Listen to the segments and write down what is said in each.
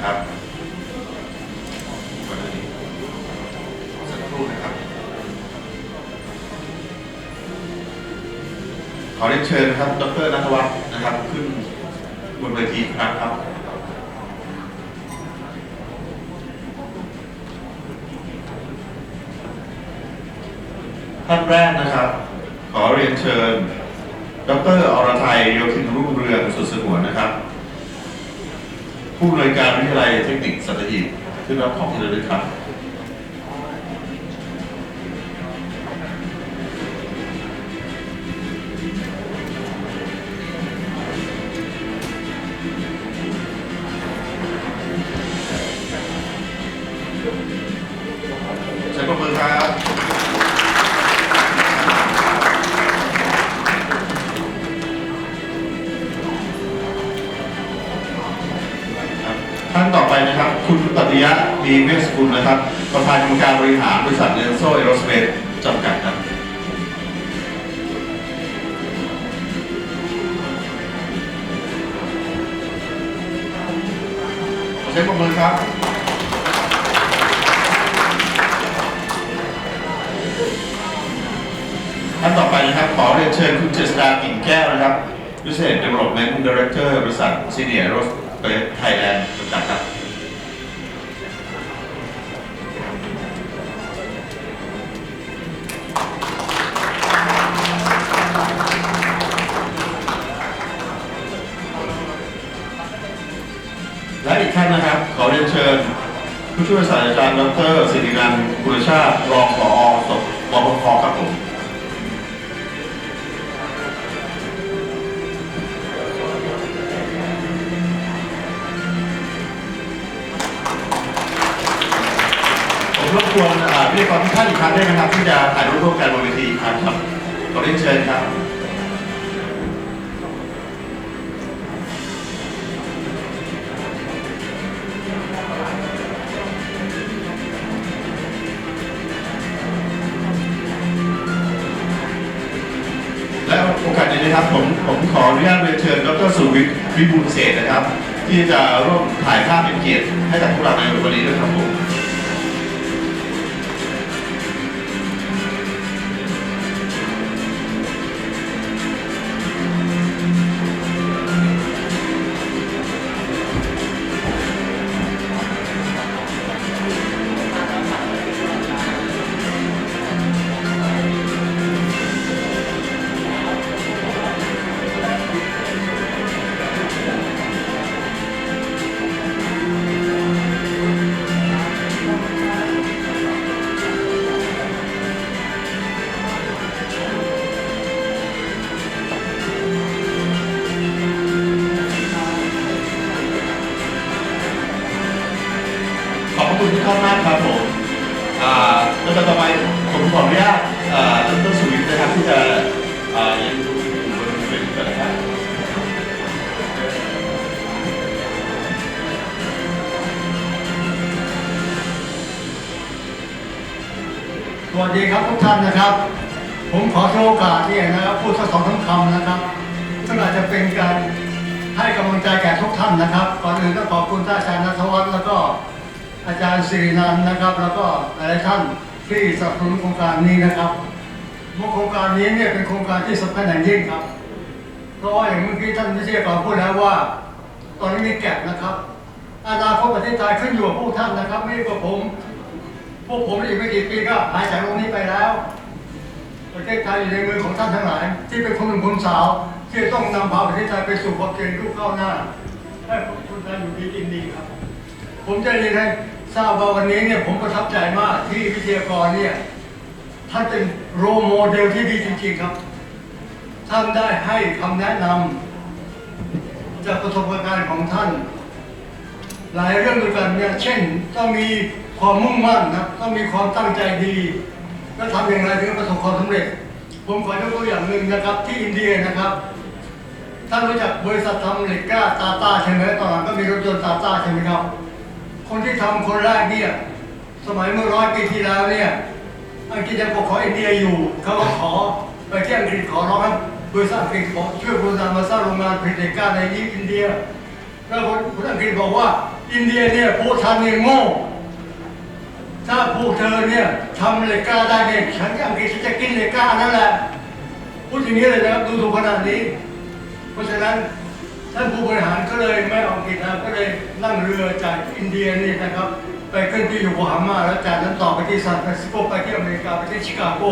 นะครับวันนี้สักครู่นะครับ ขอเรียนเชิญนะครับ ดรนัทวัฒน์นะครับ ขึ้นบนเวทีครั้งครับท่านแรกนะครับ ขอเรียนเชิญ ดรอรไทยโยธินรุ่งเรืองสุดสงวนนะครับ ผู้อำนวยการวิทยาลัยเทคนิคสัตหีบขึ้นรับของที่ระลึกครับ ดีเวสกุลนะครับ ประธานกรรมการบริหารบริษัทเลนโซเอโรสเปซจำกัดครับขอใช้ประมือครับท่านต่อไปนะครับ ขอเรียนเชิญคุณเจษดากิ่งแก้วนะครับ Business Development Director บริษัท Senior Aerospace Thailand จำกัดครับ ดรสิรินันท์กุลชาติรองผอสบปปคครับผมผมรบกวนอ่าพิธีกรทุกท่านอีกครั้งได้ไหมครับ ที่จะถ่ายรูปร่วมกันบนเวทีอีกครั้งครับขอเรียนเชิญครับ นะครับผมผมขออนุญาตเรียนเชิญดรสุวิทย์วิบูลเศรษฐนะครับ ที่จะร่วมถ่ายภาพเป็นเกียรติให้กับพวกเราในวันนี้ด้วยครับผม อบพระคุณทุกมากครับผมอ่าแล้วต่อไปผมขออนุญาตอ่าดรสุวิทย์นะครับที่จะอ่ายังอยู่บนเวทีกันนะครับสวัสดีครับทุกท่านนะครับ ผมขอโชว์โอกาสเนี่ยนะครับพูดสักสองสาคำนะครับซึ่งอาจจะเป็นการให้กำลังใจแก่ทุกท่านนะครับ ก่อนอื่นต้องขอบคุณท่านอาจารย์นัทวัฒน์แล้วก็ อาจารย์สิรินันท์นะครับ แล้วก็หลายท่านที่สนับสนุนโครงการนี้นะครับโครงการนี้เนี่ยเป็นโครงการที่สำคัญอย่างยิ่งครับ เพราะว่าอย่างเมื่อกี้ท่านวิทยากรพูดแล้วว่า ตอนนี้มีแก็บนะครับอนาคตประเทศไทยขึ้นอยู่กับพวกท่านนะครับ ไม่ใช่กับผม พวกผมอีกไม่กี่ปีก็หายจากโลกนี้ไปแล้ว ประเทศไทยอยู่ในมือของท่านทั้งหลาย ที่เป็นคนหนุ่มคนสาว ที่ต้องนำพาประเทศไทยไปสู่ความเจริญรุ่งก้าวหน้าให้คนไทยอยู่ดีกินดีครับ ผมจะเรียนให้ทราบว่าวันนี้เนี่ยผมประทับใจมากที่วิทยากรเนี่ยท่านเป็นโรโมเดลที่ดีจริงๆครับ ท่านได้ให้คำแนะนำจากประสบการณ์ของท่าน หลายเรื่องด้วยกันเนี่ยเช่น ต้องมีความมุ่งมั่นนะต้องมีความตั้งใจดี แล้วทำอย่างไรถึงประสบความสำเร็จ ผมขอยกตัวอย่างหนึ่งนะครับ ที่อินเดียนะครับท่านรู้จักบริษัททำเหล็กก้าตาตาใช่ไหมตอนหลังก็มีรถยนต์ตาตาใช่ไหมครับ คนที่ทำคนแรกเนี่ย สมัยเมื่อร้อยปีที่แล้วเนี่ยอังกฤษยังปกครองอินเดียอยู่เขาก็ขอไปที่อังกฤษขอร้องบริษัทอังกฤษขอช่วยบริษัทมาสร้างโรงงานผลิตเหล็กก้าในอินเดียแล้วคนคนอังกฤษบอกว่า อินเดียเนี่ยพวกท่านเนี่ยโง่ถ้าพวกเธอเนี่ยทำเหล็กก้าได้เนี่ยฉันอังกฤษฉันจะกินเหล็กก้านั่นแหละพูดอย่างนี้เลยนะครับดูถูกขนาดนี้ เพราะฉะนั้น ท่านผู้บริหารก็เลยไม่เอาอังกฤษนะก็เลยนั่งเรือจากอินเดียนี่นะครับ ไปขึ้นที่โยโกฮาม่าแล้วจากนั้นต่อไปที่ซานฟรานซิสโกไปที่อเมริกาไปที่ชิคาโก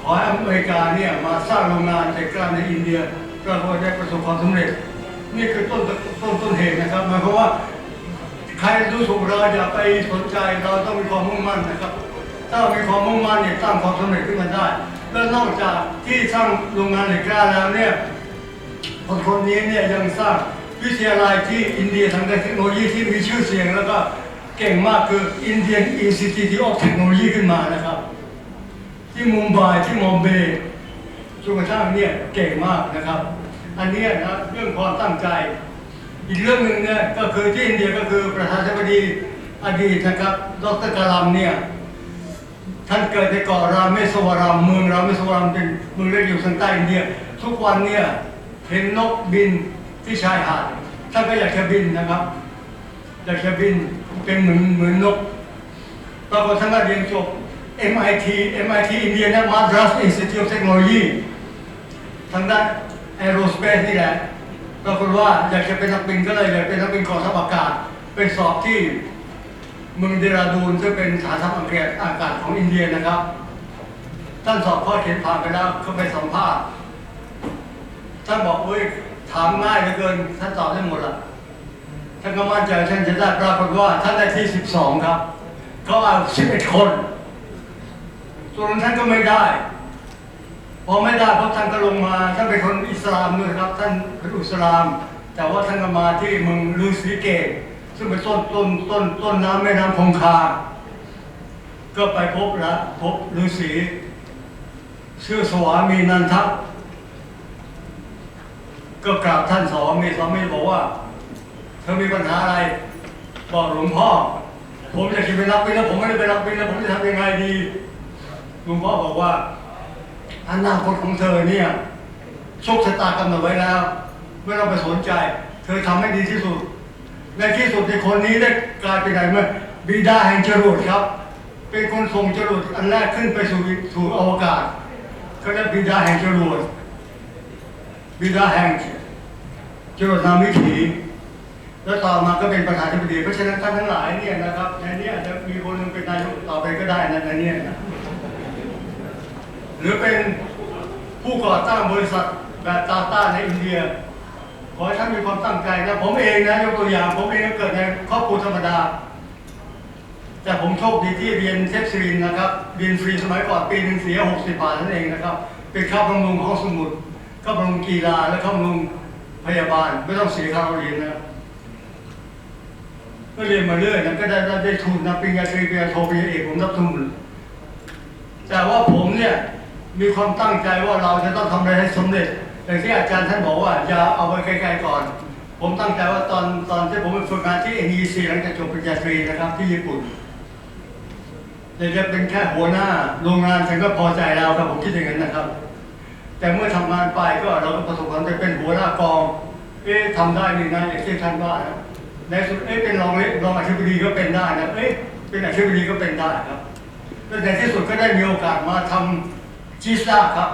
ขอให้อเมริกาเนี่ยมาสร้างโรงงานเหล็กล้าในอินเดียกฏว่าได้ประสบความสำเร็จ นี่คือต้นต้นต้นเหตุนะครับหมายความว่าใครดูถูกเราอย่าไปสนใจเราต้องมีความมุ่งมั่นนะครับ ถ้าเรามีความมุ่งมั่นเนี่ยสร้างความสำเร็จขึ้นมาได้ และนอกจากที่สร้างโรงงานเหล็กกล้าแล้วเนี่ย คนคนนี้เนี่ยยังสร้างวิทยาลัยที่อินเดียทางด้านเทคโนโลยีที่มีชื่อเสียงแล้วก็เก่งมากคือ Indian Institute of Technology ขึ้นมานะครับ ที่มุมไบที่มอมเบย์จนกระทั่งเนี่ยเก่งมากนะครับ อันนี้นะเรื่องความตั้งใจ อีกเรื่องหนึ่งเนี่ยก็คือที่อินเดียก็คือประธานาธิบดีอดีตนะครับ ดรกาลัมเนี่ยท่านเกิดในเกาะรามเมศวรามเมืองรามเมศวรามเป็นเมืองเล็กอยู่ทางใต้อินเดีย ทุกวันเนี่ย เห็นนกบินที่ชายหาดท่านก็อยากจะบินนะครับ อยากจะบินเป็นเหมือนเหมือนนกปรากฏท่านก็เรียนจบ MIT MIT อินเดียนะ Madras Institute of Technology ทางด้าน Aerospace นี่แหละปรากฏว่าอยากจะเป็นนักบินก็เลยอยากเป็นนักบินกองทัพอากาศไปสอบที่เมืองเดราดูนซึ่งเป็นฐานทัพอากาศอากาศของอินเดียนะครับ ท่านสอบข้อเขียนผ่านไปแล้วเขาไปสัมภาษณ์ ท่านบอกเอ้ยถามง่ายเหลือเกินท่านตอบได้หมดละท่านก็มั่นใจท่านจะได้ปรากฏว่าท่านได้ที่12ครับเขาเอา11คนส่วนท่านก็ไม่ได้พอไม่ได้เพราะท่านก็ลงมาท่านเป็นคนอิสลามด้วยครับ ท่านเป็นอิสลาม แต่ว่าท่านก็มาที่เมืองลูสีเกตซึ่งเป็นต้นต้นต้นต้นน้ำแม่น้ำคงคา ก็ไปพบละพบฤาษีชื่อสวามีนันทะ ก็กราบท่านสวามีสวามีบอกว่าเธอมีปัญหาอะไร บอกหลวงพ่อ ผมอยากจะไปรับบิณแล้วผมไม่ได้ไปรับบิณแล้วผมจะทำยังไงดีหลวงพ่อบอกว่าอนาคตของเธอเนี่ยโชคชะตากำหนดไว้แล้วไม่ต้องไปสนใจ เธอทำให้ดีที่สุดในที่สุดในคนนี้ได้กลายเป็นอะไรเมื่อบิดาแห่งจรวดครับ เป็นคนส่งจรวดอันแรกขึ้นไปสู่สู่อวกาศเขาเรียกบิดาแห่งจรวด บิดาแห่งจรวดนามิถีแล้วต่อมาก็เป็นประธานาธิบดีเพราะฉะนั้นท่านทั้งหลายเนี่ยนะครับในนี้จะมีคนนึงเป็นนายกต่อไปก็ได้นะในนี้นะหรือเป็นผู้ก่อตั้งบริษัทแบบตาต้าในอินเดีย ขอให้ท่านมีความตั้งใจนะผมเองนะยกตัวอย่างผมเองเกิดในครอบครัวธรรมดา แต่ผมโชคดีที่เรียนเทปซีรินนะครับเรียนฟรีสมัยก่อนปีหนึ่งเสีย60บาทนั่นเองนะครับ เป็นค่าบำรุงห้องสมุด ค่าบำรุงกีฬาและค่าบำรุงพยาบาลไม่ต้องเสียค่าเรียนนะก็เรียนมาเรื่อยนะก็ได้ได้ได้ทุนนะปริญญาตรีปริญญาโทปริญญาเอกผมรับทุนแต่ว่าผมเนี่ยมีความตั้งใจว่าเราจะต้องทำอะไรให้สำเร็จอย่างที่อาจารย์ท่านบอกว่าอย่าเอาไว้ไกลๆก่อน ผมตั้งใจว่าตอนตอนที่ผมไปฝึกงานที่ NEC หลังจากจบปริญญาตรีนะครับ ที่ญี่ปุ่นเดี๋ยจะเป็นแค่หัวหน้าโรงงานฉันก็พอใจแล้วครับผมคิดอย่างนั้นนะครับ แต่เมื่อทำงานไปก็เราก็ประสบความสำเร็จเป็นหัวหน้ากอง เอ๊ะทำได้นี่นะอย่างที่ท่านว่านะในสุดเอ๊ะเป็นรองเลรองอธิบดีก็เป็นได้นะเอ๊ะเป็นอธิบดีก็เป็นได้ครับแล้วในที่สุดก็ได้มีโอกาสมาทำจิสตาครับ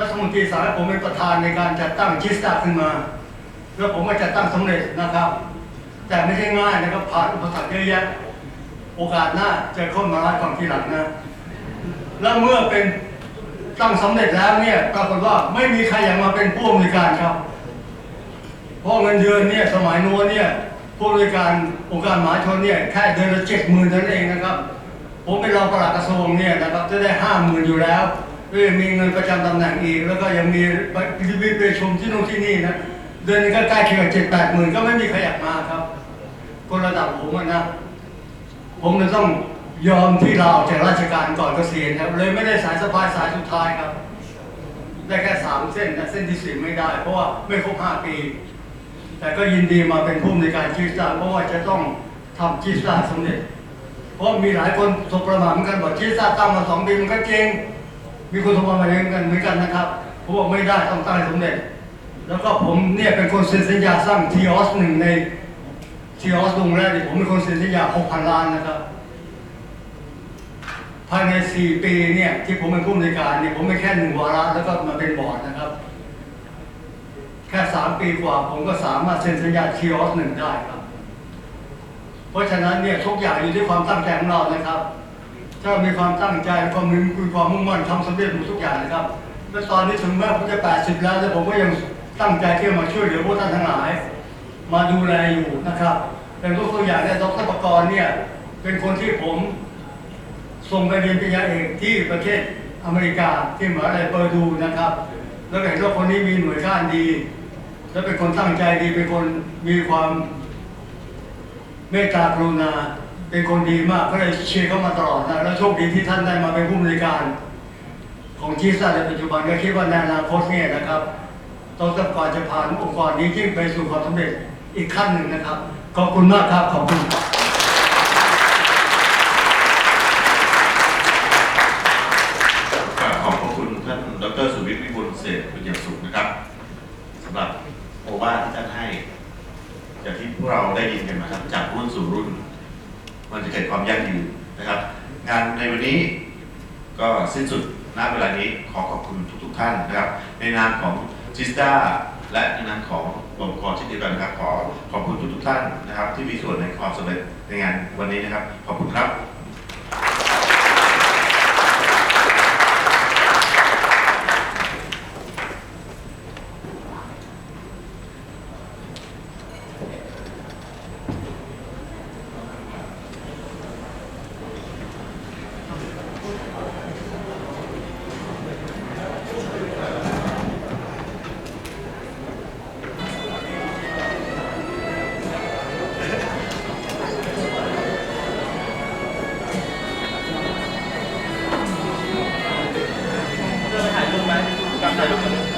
รัฐมนตรีสารผมเป็นประธานในการจัดตั้งจิสตาขึ้นมา แล้วผมก็จัดตั้งสำเร็จนะครับ แต่ไม่ใช่ง่ายนะครับผ่านอุปสรรคเยอะแยะโอกาสหน้าจะเข้ามาเล่าให้ฟังทีหลังนะ แล้วเมื่อเป็น ตั้งสำเร็จแล้วเนี่ยปรากฏว่าไม่มีใครอยากมาเป็นผู้อำนวยการครับเพราะเงินเดือนเนี่ยสมัยโน้นเนี่ยผู้บริการองค์การมหาชนเนี่ยแค่เดือนละเจ็ดหมื่นเท่านั้นเองนะครับ ผมเป็นรองปลัดกระทรวงเนี่ยนะครับจะได้ห้าหมื่นอยู่แล้วก็ยังมีเงินประจำตำแหน่งอีก แล้วก็ยังมีรีวิวไปชมที่นู่นที่นี่นะเดือนนึงก็ใกล้เคียงเจ็ดแปดหมื่นก็ไม่มีใครอยากมาครับ คนระดับผมนะผมเลยต้อง ยอมที่ลาออกจากราชการก่อนเกษียณครับ เลยไม่ได้สายสะพายสายสุดท้ายครับ ได้แค่สามเส้นแต่เส้นที่สี่ไม่ได้ เพราะว่าไม่ครบห้าปี แต่ก็ยินดีมาเป็นผู้ในการจีสตาเพราะว่าจะต้องทำจีสตาสำเร็จ เพราะมีหลายคนสบประมาทเหมือนกันบอกจีสตาตั้งมาสองปีมันก็เจ๊งมีคนสบประมาทเหมือนกันเหมือนกันนะครับผมบอกไม่ได้ต้องตั้งให้สำเร็จ แล้วก็ผมเนี่ยเป็นคนเซ็นสัญญาสร้างทีออสหนึ่งในทีออสลงแรกนี่ผมเป็นคนเซ็นสัญญา6,000ล้านนะครับ ภายใน 4 ปีเนี่ยที่ผมเป็นผู้อำนวยการเนี่ยผมไม่แค่หนึ่งวาระแล้วก็มาเป็นบอร์ดนะครับ แค่ 3 ปีกว่าผมก็สามารถเซ็นสัญญาทีออสหนึ่งได้ครับ เพราะฉะนั้นเนี่ยทุกอย่างอยู่ที่ความตั้งใจของเรานะครับ ถ้ามีความตั้งใจความมีคือความมุ่งมั่นทำสำเร็จหมดทุกอย่างนะครับและตอนนี้ถึงแม้ผมจะ 80 แล้วแต่ผมก็ยังตั้งใจที่จะมาช่วยเหลือพวกท่านทั้งหลาย มาดูแลอยู่นะครับเป็นตัวอย่างเนี่ยดรประกรณ์เนี่ยเป็นคนที่ผม ส่งไปเรียนปริญญาเอกที่ประเทศอเมริกาที่มหาวิทยาลัยเปอร์ดูนะครับ แล้วเห็นว่าคนนี้มีหน่วยก้านดี และเป็นคนตั้งใจดีเป็นคนมีความเมตตากรุณาเป็นคนดีมากก็เลยเชียร์เขามาตลอดนะแล้วโชคดีที่ท่านได้มาเป็นผู้บริการ ของจีซ่าในปัจจุบันก็คิดว่าในอนาคตเนี่ยนะครับต้องต้องก่อนจะผ่านองค์กรนี้ยิ่งไปสู่ความสำเร็จอีกขั้นหนึ่งนะครับ ขอบคุณมากครับ ขอบคุณ กราบขอบพระคุณท่านดรสุวิทย์วิบูลย์เศรษฐ์เป็นอย่างสูงนะครับสำหรับโอวาทที่ท่านให้อย่างที่พวกเราได้ยินกันมาครับจากรุ่นสู่รุ่น มันจะเกิดความยั่งยืนนะครับ งานในวันนี้ ก็สิ้นสุดณเวลานี้ขอขอบคุณทุกๆท่านนะครับ ในนามของจิสตาและในนามของบมกรเช่ดียวกันนะครับขอขอบคุณทุกๆท่านนะครับ ที่มีส่วนในความสำเร็จในงานวันนี้นะครับ ขอบคุณครับ Incredible.